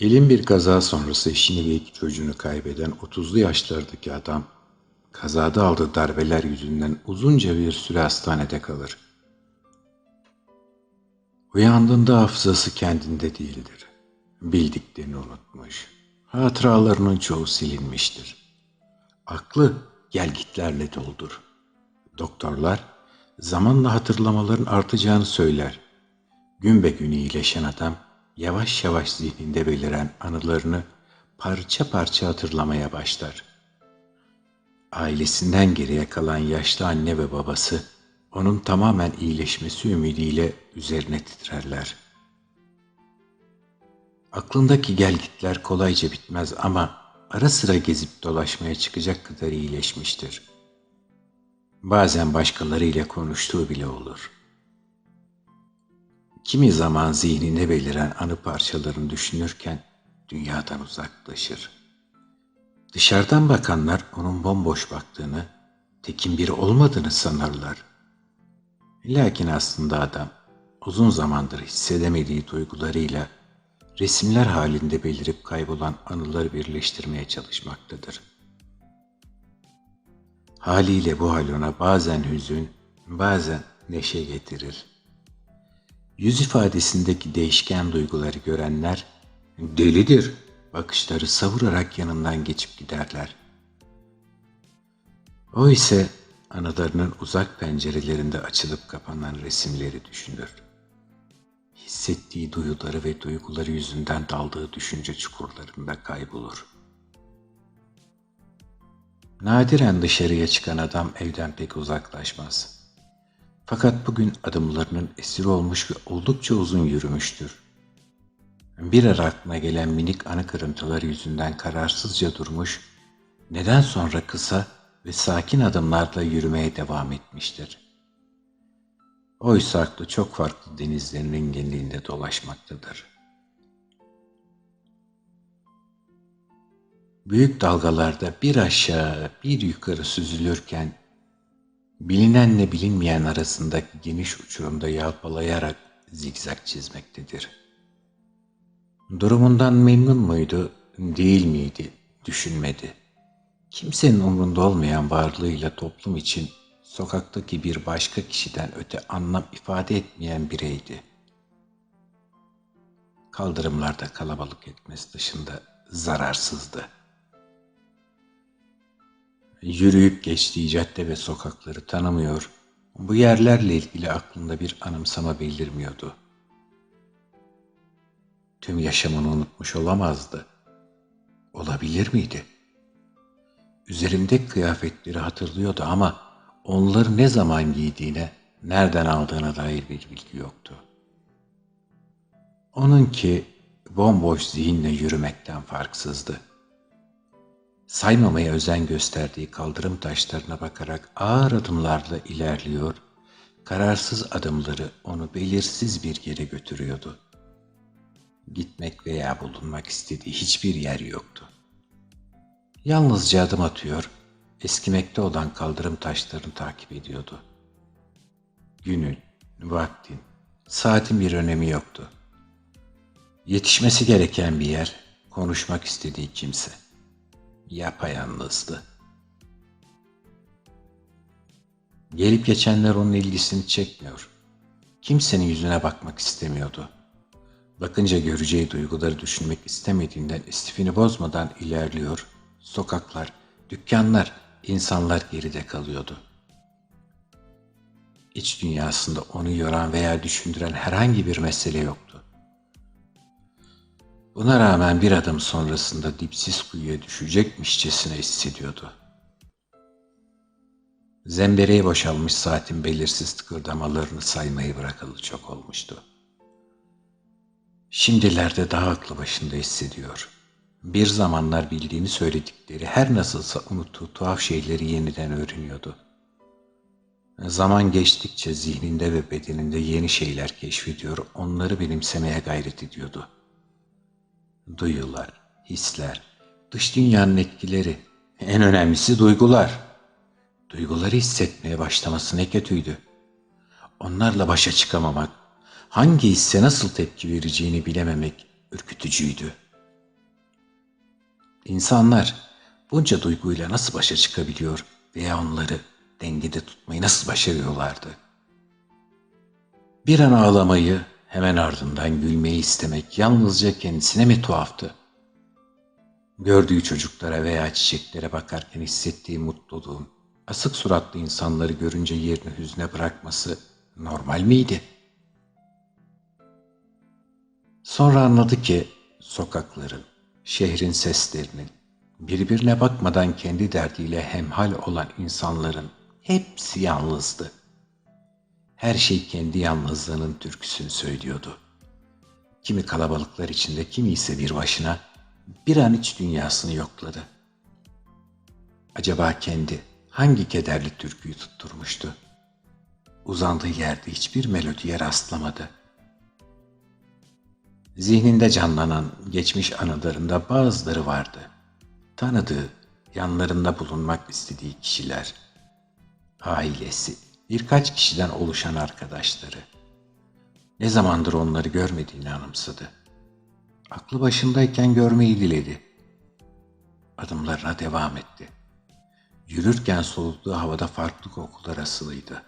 Elin bir kaza sonrası eşini ve iki çocuğunu kaybeden 30'lu yaşlardaki adam, kazada aldığı darbeler yüzünden uzunca bir süre hastanede kalır. Uyandığında hafızası kendinde değildir. Bildiklerini unutmuş. Hatıralarının çoğu silinmiştir. Aklı gelgitlerle doldur. Doktorlar zamanla hatırlamaların artacağını söyler. Gün be gün iyileşen adam yavaş yavaş zihninde beliren anılarını parça parça hatırlamaya başlar. Ailesinden geriye kalan yaşlı anne ve babası onun tamamen iyileşmesi ümidiyle üzerine titrerler. Aklındaki gelgitler kolayca bitmez ama ara sıra gezip dolaşmaya çıkacak kadar iyileşmiştir. Bazen başkalarıyla konuştuğu bile olur. Kimi zaman zihninde beliren anı parçalarını düşünürken dünyadan uzaklaşır. Dışarıdan bakanlar onun bomboş baktığını, tekin biri olmadığını sanırlar. Lakin aslında adam uzun zamandır hissedemediği duygularıyla resimler halinde belirip kaybolan anıları birleştirmeye çalışmaktadır. Haliyle bu hal ona bazen hüzün, bazen neşe getirir. Yüz ifadesindeki değişken duyguları görenler delidir bakışları savurarak yanından geçip giderler. O ise anılarının uzak pencerelerinde açılıp kapanan resimleri düşünür. Hissettiği duyuları ve duyguları yüzünden daldığı düşünce çukurlarında kaybolur. Nadiren dışarıya çıkan adam evden pek uzaklaşmaz. Fakat bugün adımlarının esir olmuş ve oldukça uzun yürümüştür. Bir ara aklına gelen minik anı kırıntıları yüzünden kararsızca durmuş, neden sonra kısa ve sakin adımlarla yürümeye devam etmiştir. Oysa aklı çok farklı denizlerin enginliğinde dolaşmaktadır. Büyük dalgalarda bir aşağı bir yukarı süzülürken bilinenle bilinmeyen arasındaki geniş uçurumda yalpalayarak zigzag çizmektedir. Durumundan memnun muydu, değil miydi, düşünmedi. Kimsenin umrunda olmayan varlığıyla toplum için sokaktaki bir başka kişiden öte anlam ifade etmeyen bireydi. Kaldırımlarda kalabalık etmesi dışında zararsızdı. Yürüyüp geçtiği cadde ve sokakları tanımıyor, bu yerlerle ilgili aklında bir anımsama belirmiyordu. Tüm yaşamını unutmuş olamazdı. Olabilir miydi? Üzerimdeki kıyafetleri hatırlıyordu ama onları ne zaman giydiğine, nereden aldığına dair bir bilgi yoktu. Onunki bomboş zihinle yürümekten farksızdı saymamaya özen gösterdiği kaldırım taşlarına bakarak ağır adımlarla ilerliyor, kararsız adımları onu belirsiz bir yere götürüyordu. Gitmek veya bulunmak istediği hiçbir yer yoktu. Yalnızca adım atıyor, eskimekte olan kaldırım taşlarını takip ediyordu. Günün, vaktin, saatin bir önemi yoktu. Yetişmesi gereken bir yer, konuşmak istediği kimse.'' Yapayalnızdı. Gelip geçenler onun ilgisini çekmiyor. Kimsenin yüzüne bakmak istemiyordu. Bakınca göreceği duyguları düşünmek istemediğinden istifini bozmadan ilerliyor. Sokaklar, dükkanlar, insanlar geride kalıyordu. İç dünyasında onu yoran veya düşündüren herhangi bir mesele yoktu. Buna rağmen bir adım sonrasında dipsiz kuyuya düşecekmişçesine hissediyordu. Zembereğe boşalmış saatin belirsiz tıkırdamalarını saymayı bırakalı çok olmuştu. Şimdilerde daha aklı başında hissediyor. Bir zamanlar bildiğini söyledikleri her nasılsa unuttuğu tuhaf şeyleri yeniden öğreniyordu. Zaman geçtikçe zihninde ve bedeninde yeni şeyler keşfediyor, onları benimsemeye gayret ediyordu.'' Duyular, hisler, dış dünyanın etkileri, en önemlisi duygular. Duyguları hissetmeye başlaması ne kötüydü. Onlarla başa çıkamamak, hangi hisse nasıl tepki vereceğini bilememek ürkütücüydü. İnsanlar bunca duyguyla nasıl başa çıkabiliyor veya onları dengede tutmayı nasıl başarıyorlardı? Bir an ağlamayı, hemen ardından gülmeyi istemek yalnızca kendisine mi tuhaftı? Gördüğü çocuklara veya çiçeklere bakarken hissettiği mutluluğun asık suratlı insanları görünce yerini hüzne bırakması normal miydi? Sonra anladı ki sokakların, şehrin seslerinin, birbirine bakmadan kendi derdiyle hemhal olan insanların hepsi yalnızdı. Her şey kendi yalnızlığının türküsünü söylüyordu. Kimi kalabalıklar içinde, kimi ise bir başına bir an iç dünyasını yokladı. Acaba kendi hangi kederli türküyü tutturmuştu? Uzandığı yerde hiçbir melodiye rastlamadı. Zihninde canlanan geçmiş anılarında bazıları vardı. Tanıdığı, yanlarında bulunmak istediği kişiler, ailesi, birkaç kişiden oluşan arkadaşları. Ne zamandır onları görmediğini anımsadı. Aklı başındayken görmeyi diledi. Adımlarına devam etti. Yürürken soluduğu havada farklı kokular asılıydı.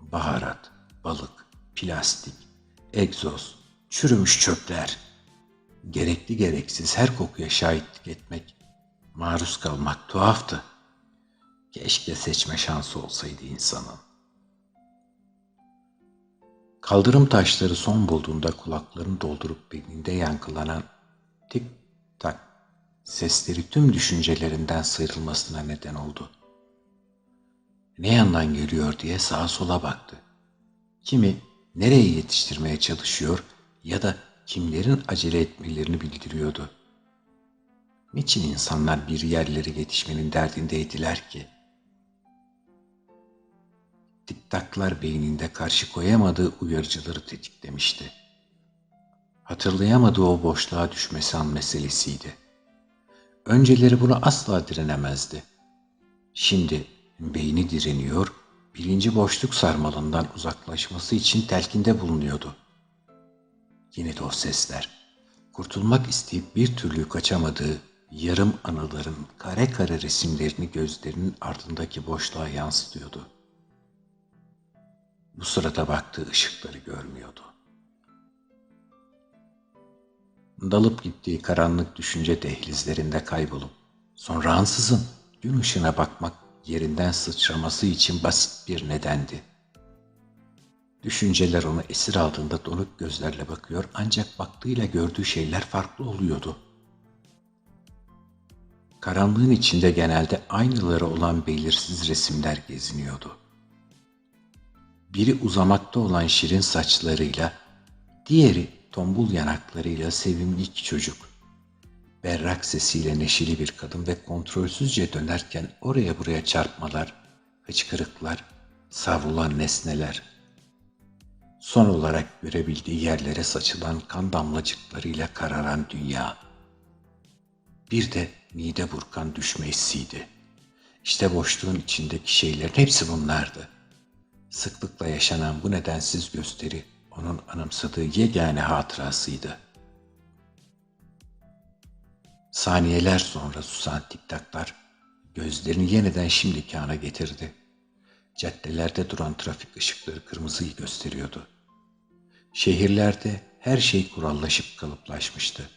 Baharat, balık, plastik, egzoz, çürümüş çöpler. Gerekli gereksiz her kokuya şahitlik etmek, maruz kalmak tuhaftı. Keşke seçme şansı olsaydı insanın. Kaldırım taşları son bulduğunda kulaklarını doldurup beyninde yankılanan tik tak sesleri tüm düşüncelerinden sıyrılmasına neden oldu. Ne yandan geliyor diye sağa sola baktı. Kimi nereye yetiştirmeye çalışıyor ya da kimlerin acele etmelerini bildiriyordu. Niçin insanlar bir yerlere yetişmenin derdindeydiler ki? Tiktaklar beyninde karşı koyamadığı uyarıcıları tetiklemişti. Hatırlayamadığı o boşluğa düşmesi an meselesiydi. Önceleri buna asla direnemezdi. Şimdi beyni direniyor, bilinci boşluk sarmalından uzaklaşması için telkinde bulunuyordu. Yine de o sesler, kurtulmak isteyip bir türlü kaçamadığı yarım anıların kare kare resimlerini gözlerinin ardındaki boşluğa yansıtıyordu. Bu sırada baktığı ışıkları görmüyordu. Dalıp gittiği karanlık düşünce dehlizlerinde kaybolup sonra ansızın gün ışığına bakmak yerinden sıçraması için basit bir nedendi. Düşünceler onu esir aldığında donuk gözlerle bakıyor ancak baktığıyla gördüğü şeyler farklı oluyordu. Karanlığın içinde genelde aynıları olan belirsiz resimler geziniyordu biri uzamakta olan şirin saçlarıyla, diğeri tombul yanaklarıyla sevimli iki çocuk. Berrak sesiyle neşeli bir kadın ve kontrolsüzce dönerken oraya buraya çarpmalar, hıçkırıklar, savrulan nesneler. Son olarak görebildiği yerlere saçılan kan damlacıklarıyla kararan dünya. Bir de mide burkan düşme hissiydi. İşte boşluğun içindeki şeylerin hepsi bunlardı. Sıklıkla yaşanan bu nedensiz gösteri onun anımsadığı yegane hatırasıydı. Saniyeler sonra susan tiktaklar gözlerini yeniden şimdiki ana getirdi. Caddelerde duran trafik ışıkları kırmızıyı gösteriyordu. Şehirlerde her şey kurallaşıp kalıplaşmıştı.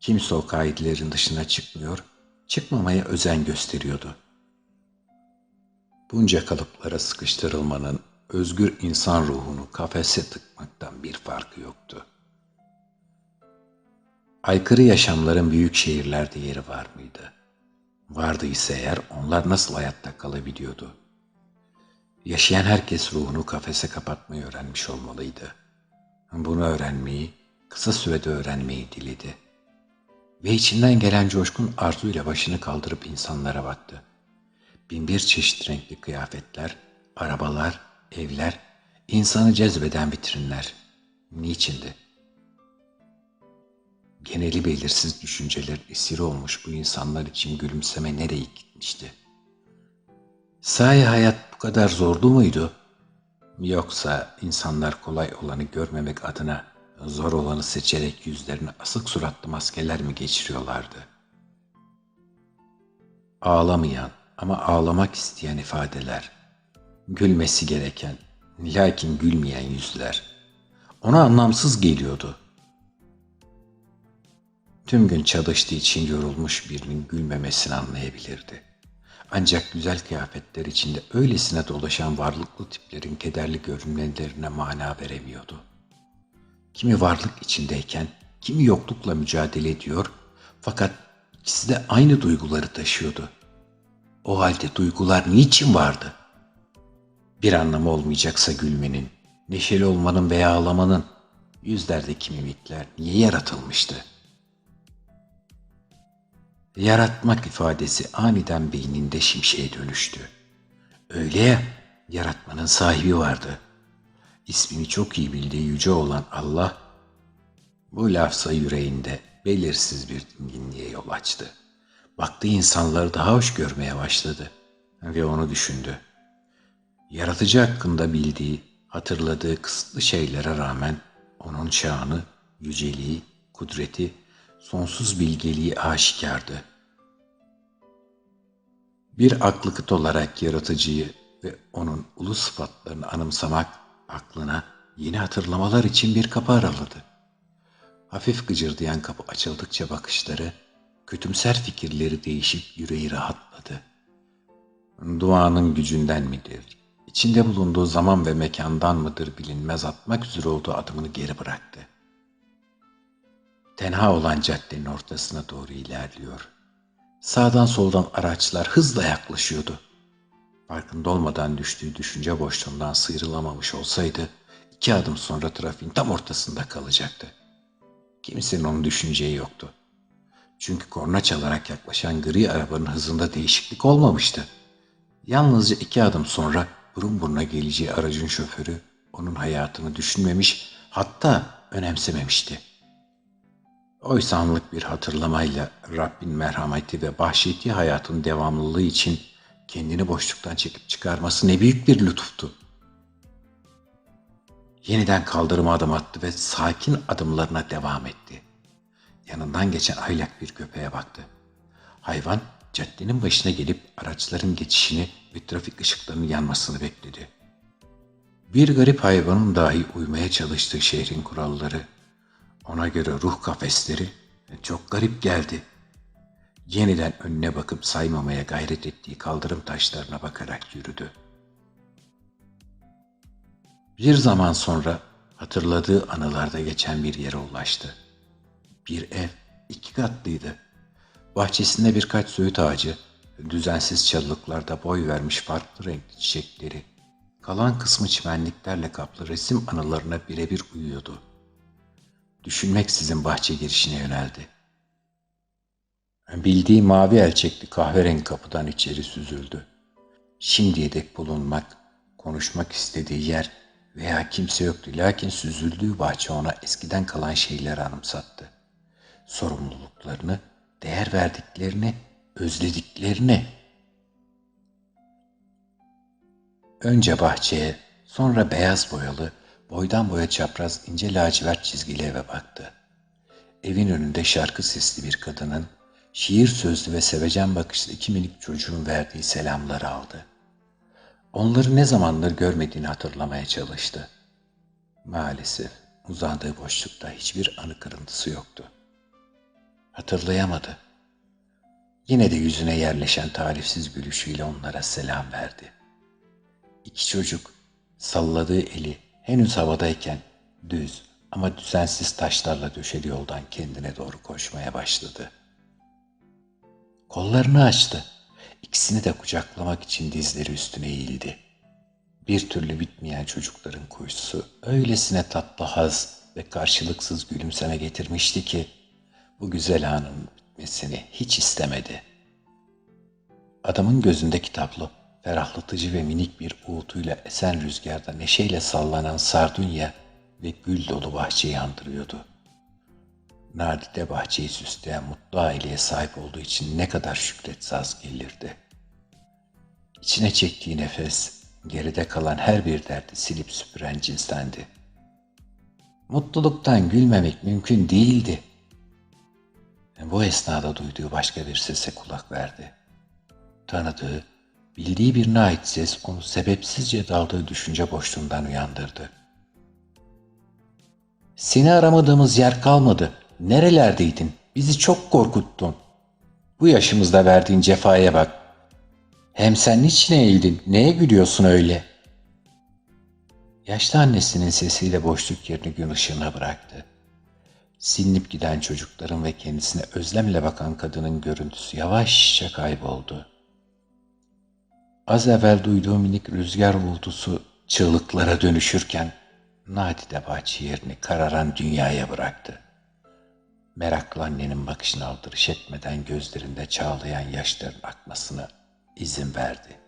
Kimse o kaidelerin dışına çıkmıyor, çıkmamaya özen gösteriyordu bunca kalıplara sıkıştırılmanın özgür insan ruhunu kafese tıkmaktan bir farkı yoktu. Aykırı yaşamların büyük şehirlerde yeri var mıydı? Vardıysa eğer onlar nasıl hayatta kalabiliyordu? Yaşayan herkes ruhunu kafese kapatmayı öğrenmiş olmalıydı. Bunu öğrenmeyi, kısa sürede öğrenmeyi diledi. Ve içinden gelen coşkun arzuyla başını kaldırıp insanlara baktı binbir çeşit renkli kıyafetler, arabalar, evler, insanı cezbeden vitrinler. Niçindi? Geneli belirsiz düşünceler esiri olmuş bu insanlar için gülümseme nereye gitmişti? Sahi hayat bu kadar zorlu muydu? Yoksa insanlar kolay olanı görmemek adına zor olanı seçerek yüzlerine asık suratlı maskeler mi geçiriyorlardı? Ağlamayan ama ağlamak isteyen ifadeler. Gülmesi gereken, lakin gülmeyen yüzler. Ona anlamsız geliyordu. Tüm gün çalıştığı için yorulmuş birinin gülmemesini anlayabilirdi. Ancak güzel kıyafetler içinde öylesine dolaşan varlıklı tiplerin kederli görünmelerine mana veremiyordu. Kimi varlık içindeyken, kimi yoklukla mücadele ediyor fakat ikisi de aynı duyguları taşıyordu. O halde duygular niçin vardı? Bir anlamı olmayacaksa gülmenin, neşeli olmanın veya ağlamanın yüzlerdeki mimikler niye yaratılmıştı? Yaratmak ifadesi aniden beyninde şimşeğe dönüştü. Öyle ya, yaratmanın sahibi vardı. İsmini çok iyi bildiği yüce olan Allah, bu lafsa yüreğinde belirsiz bir dinginliğe yol açtı. Baktı insanları daha hoş görmeye başladı ve onu düşündü. Yaratıcı hakkında bildiği, hatırladığı kısıtlı şeylere rağmen onun şanı, yüceliği, kudreti, sonsuz bilgeliği aşikardı. Bir aklı kıt olarak yaratıcıyı ve onun ulu sıfatlarını anımsamak aklına yeni hatırlamalar için bir kapı araladı. Hafif gıcırdayan kapı açıldıkça bakışları, kötümser fikirleri değişip yüreği rahatladı. Duanın gücünden midir, içinde bulunduğu zaman ve mekandan mıdır bilinmez atmak üzere olduğu adımını geri bıraktı. Tenha olan caddenin ortasına doğru ilerliyor. Sağdan soldan araçlar hızla yaklaşıyordu. Farkında olmadan düştüğü düşünce boşluğundan sıyrılamamış olsaydı, iki adım sonra trafiğin tam ortasında kalacaktı. Kimsenin onu düşüneceği yoktu. Çünkü korna çalarak yaklaşan gri arabanın hızında değişiklik olmamıştı. Yalnızca iki adım sonra burun buruna geleceği aracın şoförü onun hayatını düşünmemiş hatta önemsememişti. Oysa anlık bir hatırlamayla Rabbin merhameti ve bahşettiği hayatın devamlılığı için kendini boşluktan çekip çıkarması ne büyük bir lütuftu. Yeniden kaldırıma adım attı ve sakin adımlarına devam etti. Yanından geçen aylak bir köpeğe baktı. Hayvan caddenin başına gelip araçların geçişini ve trafik ışıklarının yanmasını bekledi. Bir garip hayvanın dahi uymaya çalıştığı şehrin kuralları, ona göre ruh kafesleri çok garip geldi. Yeniden önüne bakıp saymamaya gayret ettiği kaldırım taşlarına bakarak yürüdü. Bir zaman sonra hatırladığı anılarda geçen bir yere ulaştı. Bir ev, iki katlıydı. Bahçesinde birkaç söğüt ağacı, düzensiz çalılıklarda boy vermiş farklı renkli çiçekleri, kalan kısmı çimenliklerle kaplı resim anılarına birebir uyuyordu. Düşünmeksizin bahçe girişine yöneldi. Bildiği mavi elçekli kahverengi kapıdan içeri süzüldü. Şimdiye dek bulunmak, konuşmak istediği yer veya kimse yoktu. Lakin süzüldüğü bahçe ona eskiden kalan şeyleri anımsattı. Sorumluluklarını, değer verdiklerini, özlediklerini. Önce bahçeye, sonra beyaz boyalı, boydan boya çapraz ince lacivert çizgili eve baktı. Evin önünde şarkı sesli bir kadının, şiir sözlü ve sevecen bakışlı iki minik çocuğun verdiği selamları aldı. Onları ne zamandır görmediğini hatırlamaya çalıştı. Maalesef uzandığı boşlukta hiçbir anı kırıntısı yoktu. Hatırlayamadı. Yine de yüzüne yerleşen tarifsiz gülüşüyle onlara selam verdi. İki çocuk salladığı eli henüz havadayken düz ama düzensiz taşlarla döşeli yoldan kendine doğru koşmaya başladı. Kollarını açtı. İkisini de kucaklamak için dizleri üstüne eğildi. Bir türlü bitmeyen çocukların kuyusu öylesine tatlı haz ve karşılıksız gülümseme getirmişti ki bu güzel anın bitmesini hiç istemedi. Adamın gözündeki tablo ferahlatıcı ve minik bir uğultuyla esen rüzgarda neşeyle sallanan sardunya ve gül dolu bahçeyi andırıyordu. Nadide bahçeyi süsleyen mutlu aileye sahip olduğu için ne kadar şükretse az gelirdi. İçine çektiği nefes, geride kalan her bir derdi silip süpüren cinstendi. Mutluluktan gülmemek mümkün değildi. Bu esnada duyduğu başka bir sese kulak verdi. Tanıdığı, bildiği birine ait ses onu sebepsizce daldığı düşünce boşluğundan uyandırdı. Seni aramadığımız yer kalmadı. Nerelerdeydin? Bizi çok korkuttun. Bu yaşımızda verdiğin cefaya bak. Hem sen niçin eğildin? Neye gülüyorsun öyle? Yaşlı annesinin sesiyle boşluk yerini gün ışığına bıraktı. Silinip giden çocukların ve kendisine özlemle bakan kadının görüntüsü yavaşça kayboldu. Az evvel duyduğu minik rüzgar uğultusu çığlıklara dönüşürken nadide bahçe yerini kararan dünyaya bıraktı. Meraklı annenin bakışını aldırış etmeden gözlerinde çağlayan yaşların akmasına izin verdi.